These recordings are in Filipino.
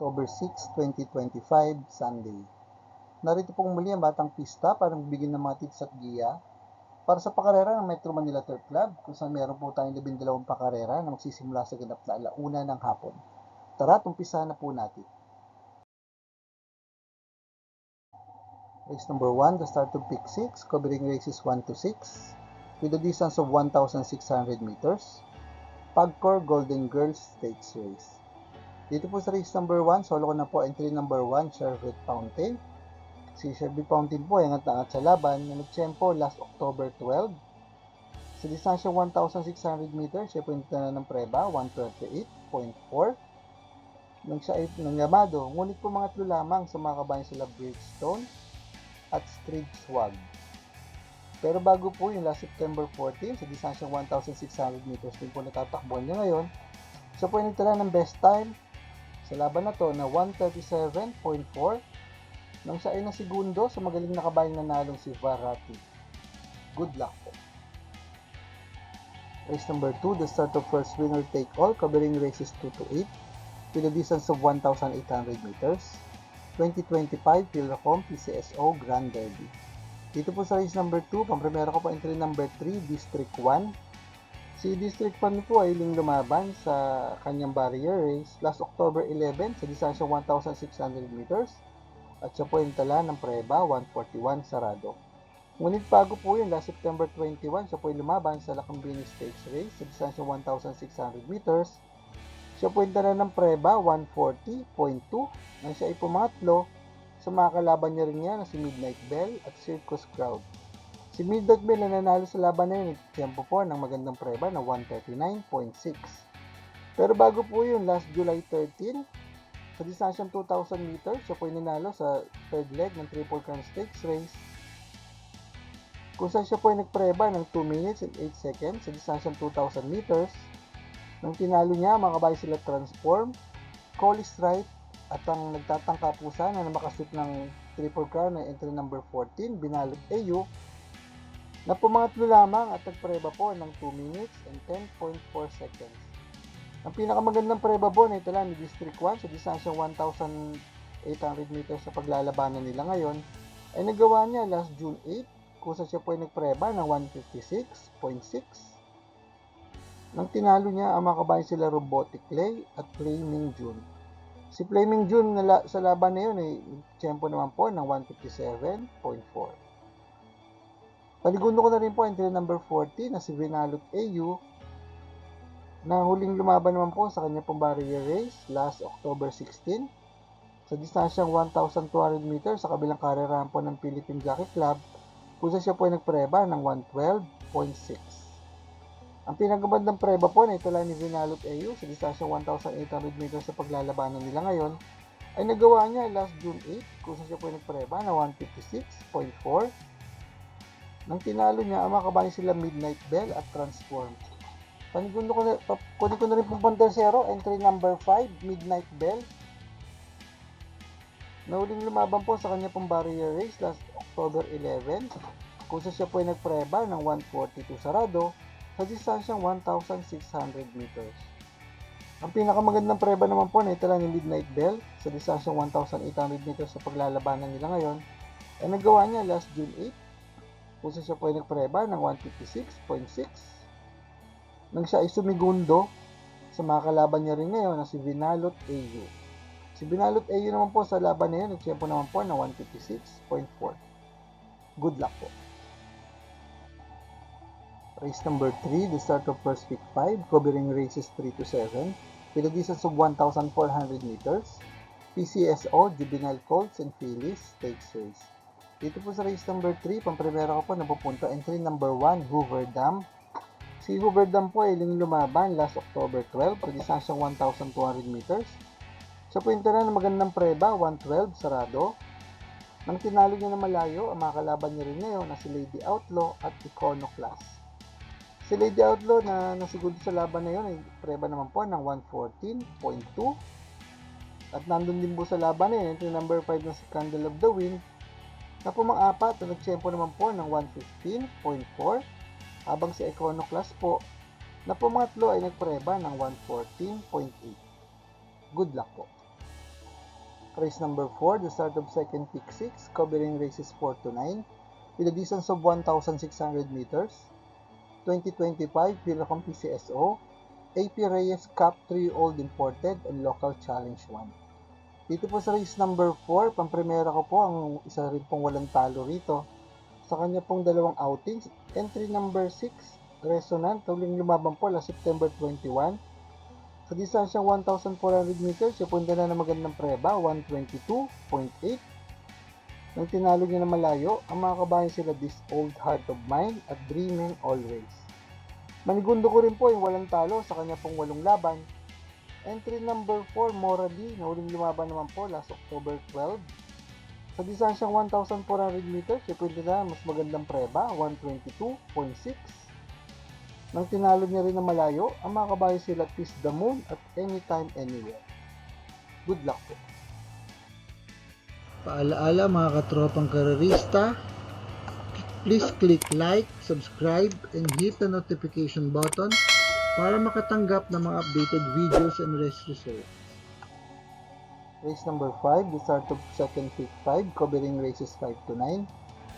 October 6, 2025, Sunday. Narito pong muli ang Batang Pista para magbigay ng mga tips at giya para sa pakarera ng Metro Manila Turf Club kung saan meron po tayong 12 pakarera na magsisimula sa ganap na alauna ng hapon. Tara, umpisa na po natin. Race number 1, the start of pick 6, covering races 1 to 6 with a distance of 1,600 meters. Pagcor Golden Girls Stakes Race. Dito po sa race number 1, solo ko na po entry number 1, Sherwood Fountain. Si Sherwood Fountain po ay angat na angat sa laban na nagtsempo last October 12. Sa distansya 1,600 meters, siya po yung na ng preba, 128.4. Nang siya ay nangyamado, ngunit po mga tlo lamang sa mga kabayan sila Bridgestone at Street Swag. Pero bago po yung last September 14, sa distansya 1,600 meters din po natatakbuhan niya ngayon, siya po ay nagtala ng best time sa laban na to na 137.4 nang siya ay nasigundo sa magaling na kabayang nanalong si Varati. Good luck po. Race number 2, the start of first winner take all covering races 2 to 8 with a distance of 1,800 meters. 2025 Philrocom PCSO Grand Derby. Dito po sa race number 2, pampremera ko po entry number 3, District 1. Si District 1 po ay ling lumaban sa kanyang barrier race last October 11 sa distansya 1,600 meters at siya po yung tala ng preba 141 sarado. Ngunit bago po yun, last September 21, siya po yung lumaban sa Lakambini Stakes Race sa distansya 1,600 meters. Siya po yung tala ng preba 140.2 nang siya ay pumangatlo sa mga kalaban niya rin niya na si Midnight Bell at Circus Crowd. Si Midnight Bell na nanalo sa laban na yun, tempo po ng magandang preba na 139.6. Pero bago po yun, last July 13, sa distansyang 2,000 meters, siya po yung nanalo sa third leg ng Triple Crown Stakes Race. Kung saan siya po yung nagpreba ng 2 minutes and 8 seconds sa distansyang 2,000 meters. Nang tinalo niya, mga kabayo sila Transform, Collie Stripe, at ang nagtatangka po sana na makasip ng Triple Crown na entry number 14, Binalot AU, na pumangatlo lamang at nagpreba po ng 2 minutes and 10.4 seconds. Ang pinakamagandang preba po na ito lang ni District 1 sa distansyang 1,800 meters sa paglalabanan nila ngayon ay nagawa niya last June 8 kung sa siya po ay nagpreba ng 156.6 nang tinalo niya ang mga kabayan sila Robotic Clay at Flaming June. Si Flaming June na la- sa laban na yun ay tempo naman po ng 157.4. Paligundo ko na rin po entry number 40 na si Vinalot AU na huling lumaban naman po sa kanya pong barrier race last October 16 sa distansyang 1,200 meters sa kabilang karerahan po ng Philippine Jockey Club kung siya po ay nagpreba ng 112.6. Ang pinagabandang preba po na ito lang ni Vinalot AU sa distansyang 1,800 meters sa paglalabanan nila ngayon ay nagawa niya last June 8 kung siya po ay nagpreba na 156.4 nang tinalo niya ang mga kabayan sila Midnight Bell at Transform. Panigundo ko na, ko na rin pong pantersero, entry number 5, Midnight Bell. Nauling lumaban po sa kanya pong barrier race last October 11 kung siya po ay nagpreba ng 142 sarado sa distansyang 1,600 meters. Ang pinakamagandang preba naman po na lang yung Midnight Bell sa distansyang 1,800 meters sa paglalabanan nila ngayon ay nagawa niya last June 8 kung siya po ay nagpreba ng 156.6 nang siya ay sumigundo sa mga kalaban niya rin ngayon na si Vinalot AU. Si Vinalot AU naman po sa laban na yun, nagsimpo naman po ng 156.4. Good luck po. Race number 3, the start of first week 5, covering races 3 to 7, with a distance of 1,400 meters, PCSO, Juvenile Colts and Phillies Stakes Race. Dito po sa race number 3, pampremera ko po napupunta entry number 1, Hoover Dam. Si Hoover Dam po ay ling lumaban last October 12 sa distansyang 1,200 meters. Siya po yung tira ng magandang preba, 112 sarado. Nang tinalo niya na malayo, ang mga kalaban niya rin ngayon na si Lady Outlaw at Iconoclast. Si Lady Outlaw na nasiguro sa laban na yun ay preba naman po ng 114.2 at nandun din po sa laban na yun, entry number 5 na si Candle of the Wind na po mga apat na nagtsempo naman po ng 115.4 habang si Iconoclast po na tatlo ay nagpreba ng 114.8. Good luck po. Race number 4, the start of second peak 6, covering races 4 to 9, with a distance of 1,600 meters. 2025 Philcom PCSO, AP Reyes Cup 3 Old Imported and Local Challenge 1. Dito po sa race number 4, pampremera ko po ang isa rin pong walang talo rito. Sa kanya pong dalawang outings, entry number 6, Resonant, huling lumaban po last September 21. Sa distansyang 1,400 meters, siya punta na ng magandang preba, 122.8. Nang tinalo niya na malayo, ang mga kabayan sila This Old Heart of Mine at Dreaming Always. Manigundo ko rin po yung walang talo sa kanya pong walong laban. Entry number 4, Morally, na huling lumaban naman po last October 12. Sa distansyang 1,400 meters, siya pwede na mas magandang preba, 122.6. Nang tinalo niya rin na malayo, ang mga kabayo sila Kiss the Moon at Anytime Anywhere. Good luck po. Paalaala mga katropang karerista, please click like, subscribe, and hit the notification button para makatanggap ng mga updated videos and race results. Race number 5, the start of second peak 5, covering races 5 to 9,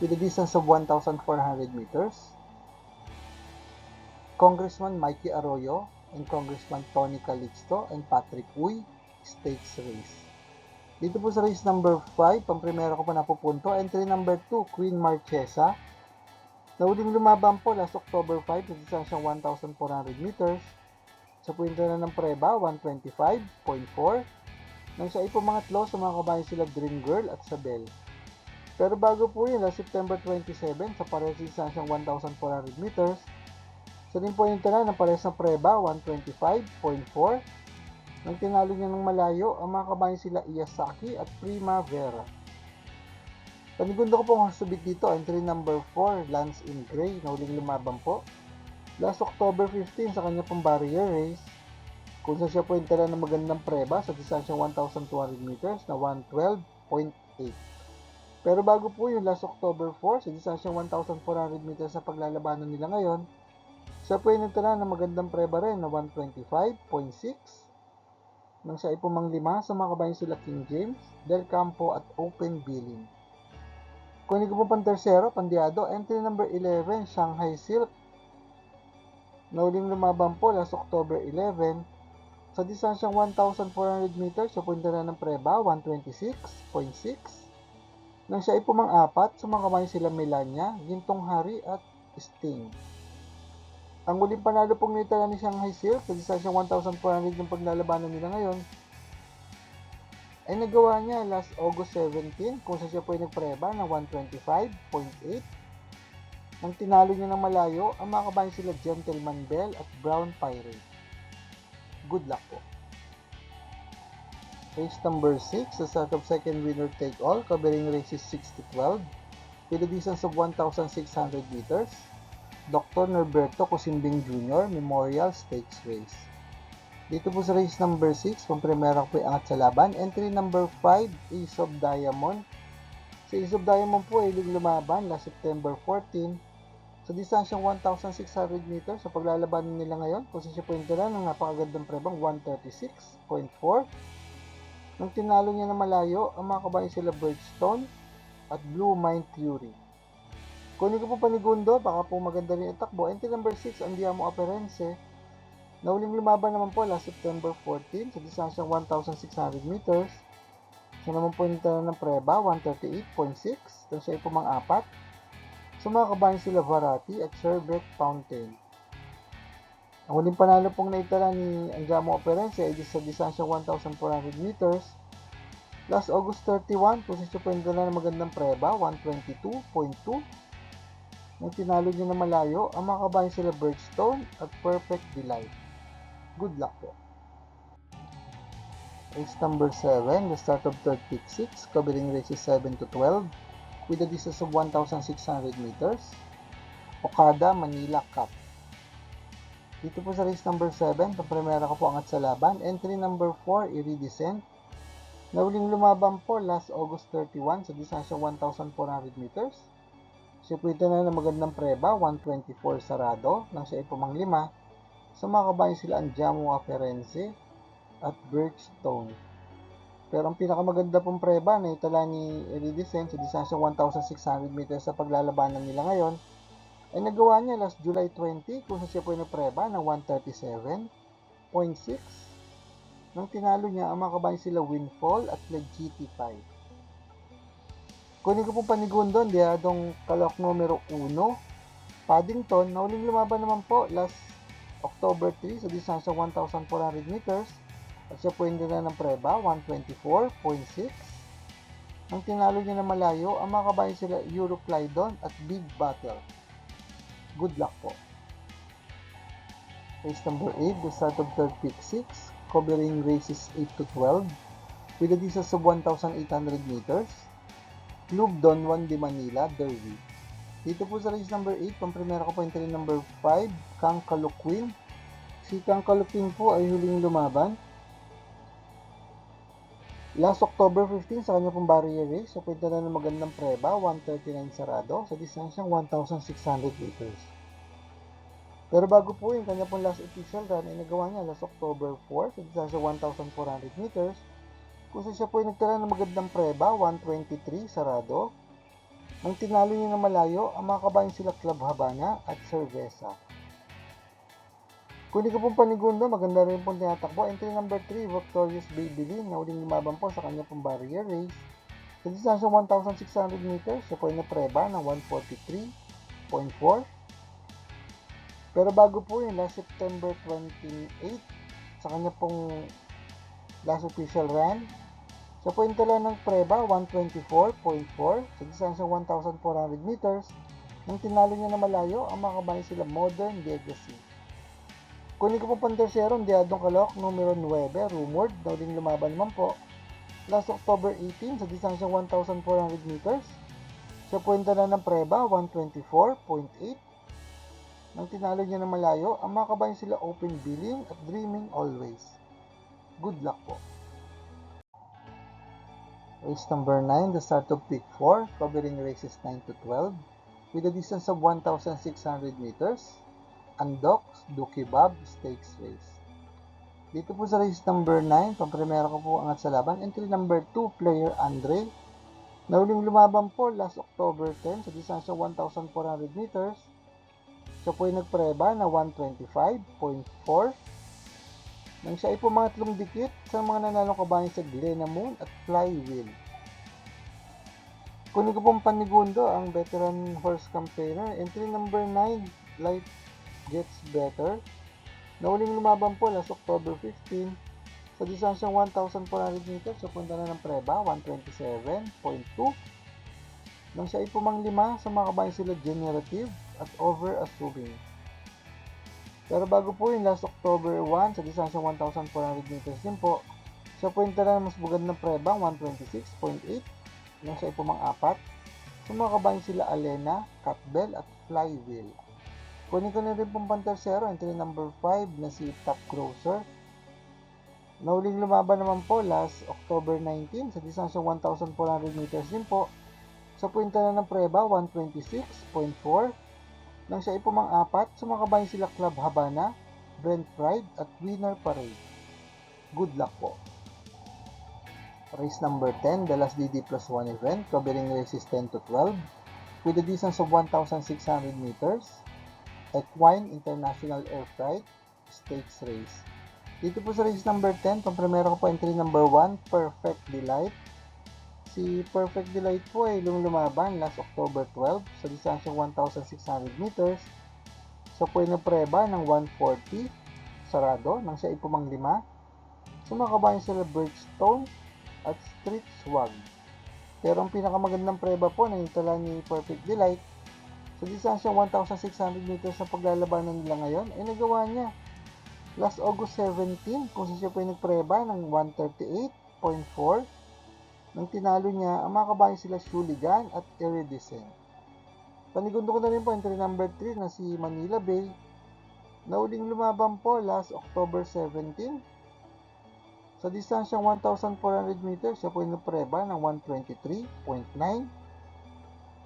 with a distance of 1,400 meters. Congressman Mikey Arroyo and Congressman Tony Calixto and Patrick Uy, States Race. Dito po sa race number 5, pampremera ko pa napupunto. Entry number 2, Queen Marchesa. Nauling lumaban po last October 5, sa distansyang 1,400 meters. Sa puwinto na ng preba, 125.4. Nang siya ay sa mga kabayan sila Dream Girl at Sabel. Pero bago po yun, last September 27, sa pares distansyang 1,400 meters, sa rin yung tala ng pares ng preba, 125.4. Nang tinalo niya ng malayo, ang mga kabayan sila Iyasaki at Primavera. Panigundo ko pong subit dito, entry number 4, Lance in Gray, na huling lumaban po. Last October 15 sa kanya pong barrier race, kung saan siya po yung tala ng magandang preba sa distansyang 1,200 meters na 112.8. Pero bago po yung last October 4 sa distansyang 1,400 meters na paglalabanan nila ngayon, siya po ay nagtala ng magandang preba rin na 125.6 nang siya ay pumanglima sa mga kabayan sila King James, Del Campo at Open Billing. Kunin ko po pang tersero, pandiado, entry number 11, Shanghai Silk. Nauling lumaban po last October 11. Sa distansyang 1,400 meters, siya punta na ng preba, 126.6. Nang siya ay pumang-apat kabayan sila Melania, Gintong Hari at Sting. Ang uling panalo pong nitala ni Shanghai Silk sa distansyang 1,400 yung paglalabanan nila ngayon ay nagawa niya last August 17 kung saan siya po ay nagpreba ng 125.8 nang tinalo niya ng malayo ang mga kabayan sila Gentleman Bell at Brown Pirate. Good luck po. Race number 6, the start of second winner take all, covering races 6 to 12, with a distance of 1,600 meters. Dr. Norberto Cosimbing Jr. Memorial Stakes Race. Dito po sa race number 6, pampremera ko po yung angat sa laban. Entry number 5, Ace of Diamond. Sa Ace of Diamond po ay lumaban last September 14. Sa distansyang 1,600 meters, sa paglalaban nila ngayon, siya po yung tira ng napakagandang prebang 136.4. Nang tinalo niya na malayo, ang mga kabayan sila Birdstone at Blue Mind Fury. Kunin ko po panigundo, baka po maganda rin ang takbo. Entry number 6, Andiamo Aperense. Nauling lumaban naman po last September 14 sa distansyang 1,600 meters. Siya naman po yung ng preba, 138.6. Tapos siya ay pumang-apat. Sa mga kabayan sila Varati at Sherbet Fountain. Ang huling panalo pong naitala ni Andiamo Aperense ay sa distansyang 1,400 meters. Last August 31, kung siya po yung ng magandang preba, 122.2. Nang tinalo niya na malayo, ang mga kabayan sila Birdstone at Perfect Delight. Good luck po. Race number 7, the start of third peak 6, covering races 7 to 12, with a distance of 1,600 meters. Okada, Manila Cup. Dito po sa race number 7, pampremera ko po angat sa laban. Entry number 4, Iridescent. Nauling lumaban po last August 31 sa distansya 1,400 meters. Siya po ito na ng magandang preba, 124 sarado, nang siya ay pumanglima. Sa mga kabayan sila Andiamo Aferense at Birchstone. Pero ang pinakamaganda pong preba na itala ni Eridisen sa distansyang 1,600 meters sa paglalabanan nila ngayon ay nagawa niya last July 20 kung saan siya po ay nagpreba ng 137.6 nang tinalo niya ang mga kabayan sila Windfall at GT5. Kunin ko pong panigun doon, diyadong kalok numero 1, Paddington, na uling lumaban naman po last October 3 sa distansya 1,400 meters at siya hindi na ng preba, 124.6. Nang tinalo niya na malayo, ang mga kabayan sila Euroclydon at Big Battle. Good luck po. Race number 8, the start of third pick 6, covering races 8 to 12, with a distance of 1,800 meters. Club Don Juan de Manila, Derby. Dito po sa race number 8, pang primera ko po entry number 5, Kang Kalukwin. Si Kang Kalukwin po ay huling lumaban. Last October 15 sa kanya pong barrier race, sa pwede na ng magandang preba, 139 sarado, sa distansyang 1,600 meters. Pero bago po yung kanya pong last official run ay nagawa niya last October 4 sa distansya 1,400 meters kung siya po ay nagtala ng magandang preba, 123 sarado. Nang tinalo niya na malayo, ang mga kabayan sila Club Habana at Cerveza. Kung hindi ko pong panigundo, maganda rin pong tinatakbo. Entry number 3, Victorious Babylin, na uling lumaban po sa kanya pong barrier race. Sa distansya 1,600 meters, siya po ay napreba ng 143.4. Pero bago po yun, last September 28, sa kanya pong last official run, po yung tala ng preba, 124.4 sa distansya 1,400 meters. Nang tinalo niya na malayo, ang mga kabayan sila Modern Legacy. Kunin ko po pang tercero, ang Diadong Kalok, numero 9, rumored, na uling lumaban naman po. Last October 18, sa distansyang 1,400 meters. Po yung tala ng preba, 124.8. Nang tinalo niya na malayo, ang mga kabayan sila Open Billing at Dreaming Always. Good luck po. Race number 9, the start of pick 4, covering races 9 to 12, with a distance of 1,600 meters, Andox, Dukibab, Stakes Race. Dito po sa race number 9, pampremera ko po angat sa laban, entry number 2, player Andre, na uling lumaban po last October 10 sa distansya 1,400 meters. Siya po ay nagpreba na 125.4 nang siya ay pumangatlong dikit sa mga nanalong kabayan sa Glenna Moon at Flywheel. Kunin ko pong panigundo ang veteran horse campaigner. Entry number 9, Light Gets Better. Nauling lumaban po last October 15 sa distansyang 1,400 meters sa punta na ng preba, 127.2. Nang siya ay pumanglima sa mga kabayan sila Generative at Over Assuming. Pero bago po yung last October 1 sa distansyang 1,400 meters din po, siya po yung tala mas bugad ng prebang 126.8 nang siya ay pumang-apat. Sa mga kabayan sila Alena, Catbell at Flywheel. Kunin ko na rin pong pantersero, entry number 5 na si Top Grocer. Nauling lumaban naman po last October 19 sa distansyang 1,400 meters din po. Sa po yung tala ng preba 126.4 nang siya ay pumang-apat, sumakabayan sila Club Habana, Brent Pride at Winner Parade. Good luck po. Race number 10, the last DD plus 1 event, covering races 10 to 12, with a distance of 1,600 meters, Equine International Air Freight Stakes Race. Dito po sa race number 10, pampremero ko po entry number 1, Perfect Delight, Si Perfect Delight po ay lumaban last October 12 sa distansyang 1,600 meters. Siya po ay napreba ng 140 sarado nang siya ay pumanglima. Sumakabayan sila Bridgestone at Street Swag. Pero ang pinakamagandang preba po na tala ni Perfect Delight sa distansyang 1,600 meters sa paglalabanan nila ngayon ay nagawa niya last August 17 kung siya po ay nagpreba ng 138.4 nang tinalo niya ang mga kabayan sila Shuligan at Iridescent. Panigundo ko na rin po entry number 3 na si Manila Bay na uling lumaban po last October 17 sa distansyang 1,400 meters siya po ay napreba ng 123.9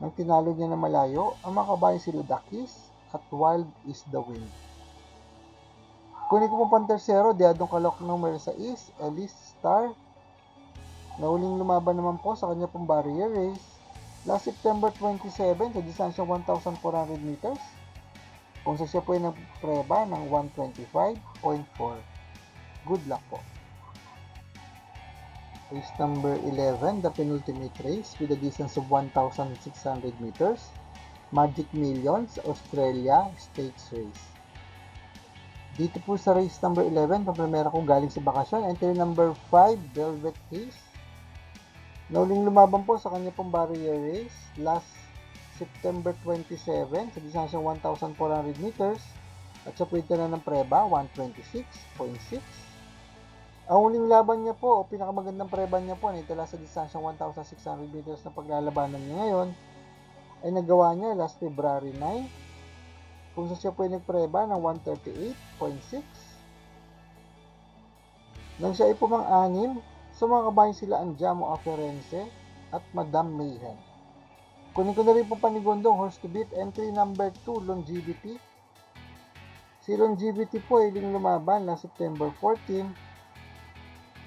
nang tinalo niya na malayo ang mga kabayan sila Dakis at Wild is the Wind. Kunin ko po pang tersero, diadong kalok numero 6, Elise Star, Nauling lumaban naman po sa kanya pong barrier race last September 27 sa distansyang 1,400 meters kung sa siya po ay nagpreba ng 125.4. Good luck po. Race number 11, the penultimate race with a distance of 1,600 meters. Magic Millions, Australia Stakes Race. Dito po sa race number 11, pampremera ko galing sa bakasyon. Entry number 5, Velvet Haze. Nauling lumaban po sa kanya pong barrier race last September 27 sa distansyang 1,400 meters. At sa na ng preba 126.6 ang huling laban niya po o pinakamagandang preba niya po na itala sa distansyang 1,600 meters na paglalabanan niya ngayon ay nagawa niya last February 9 kung sa siya po ay nagpreba ng 138.6 nang siya ay pumang-anim sa mga kabayan sila Andiamo Aferense at Madam Mayhem. Kunin ko na rin po panigondong horse to beat entry number 2 Longevity. Si Longevity po ay ling lumaban na September 14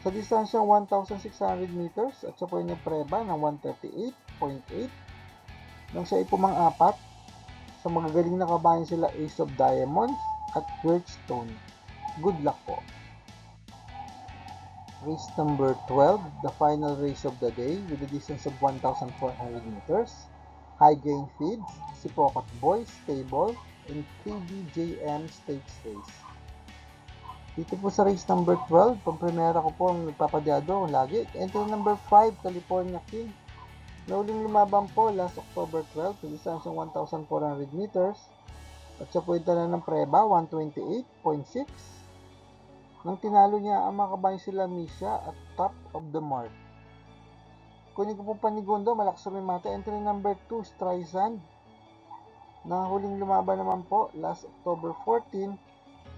sa distansyang 1,600 meters at siya po ay nagpreba ng 138.8 nang siya ay pumang-apat sa magagaling na kabayan sila Ace of Diamonds at Birchstone. Good luck po. Race number 12, the final race of the day with a distance of 1,400 meters. High gain feeds, Sipokat Boys Stable, and KBJM Stakes Race. Dito po sa race number 12, pampremera ko po ang nagpapadyado lagi. Entry number 5, California King. Nauling lumaban po last October 12 sa distansyang 1,400 meters. At siya po na ng preba, 128.6. Nang tinalo niya ang mga kabayan sila Misha at top of the mark. Kunin ko po panigundo, malakas mata. Entry number 2, Streisand. Na huling lumaban naman po last October 14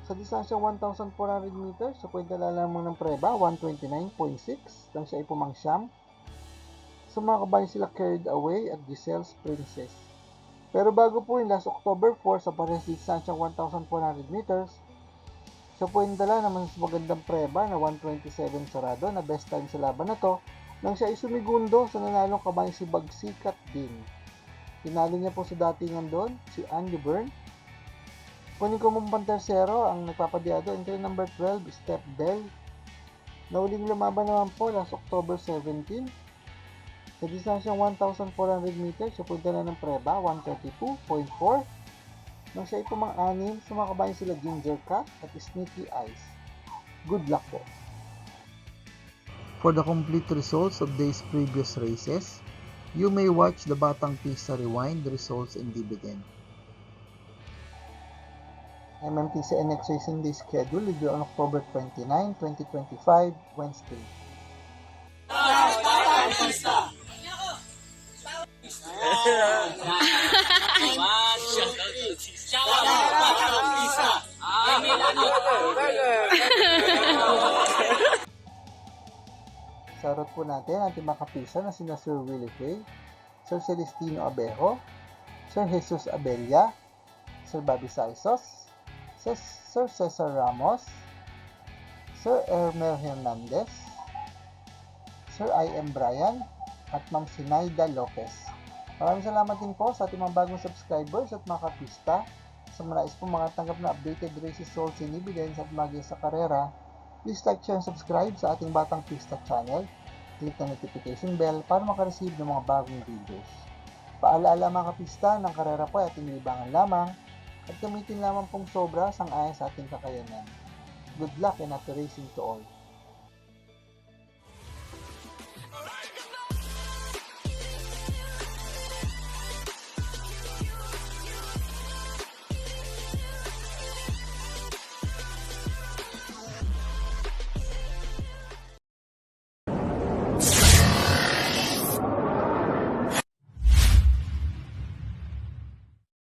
sa distansyang 1,400 meters sa pwede lamang ng preba, 129.6 lang siya ay pumangsyam. Sa mga kabayan sila carried away at Giselle's Princess. Pero bago po yung last October 4 sa parehas distansyang 1,400 meters, siya po yung dala naman sa magandang preba na 127 sarado na best time sa laban na to nang siya ay sumigundo sa nanalong kabayan si Bagsikat din. Tinalo niya po sa datingan doon, si Andy Byrne. Kunin ko mong pantersero ang nagpapadyado, entry number 12, Step Bell. Nauling lumaban naman po last October 17. Sa distansyang 1,400 meters, siya punta na ng preba, 132.4. Nang siya ay pumang-anim, sa mga kabayan sila Ginger Cat at Sneaky Eyes. Good luck po. For the complete results of these previous races, you may watch the Batang Pisa Rewind results and dividend. MMTC NX Racing Day schedule will be on October 29, 2025, Wednesday. Sarot po natin ang ating mga kapisa na sina Sir Willie Kay, Sir Celestino Abejo, Sir Jesus Abella, Sir Bobby Saisos, Sir Cesar Ramos, Sir Ermel Hernandez, Sir I.M. Brian, at Ma'am Sinaida Lopez. Maraming salamat din po sa ating mga bagong subscribers at mga kapista. Sa mga nais po mga tanggap na updated races, souls, and dividends at maging sa karera, please like, share, and subscribe sa ating Batang Pista channel. Click the notification bell para makareceive ng mga bagong videos. Paalaala mga kapista, ng karera po ay ating libangan lamang at gamitin lamang pong sobra sang ayon sa ating kakayanan. Good luck and happy racing to all.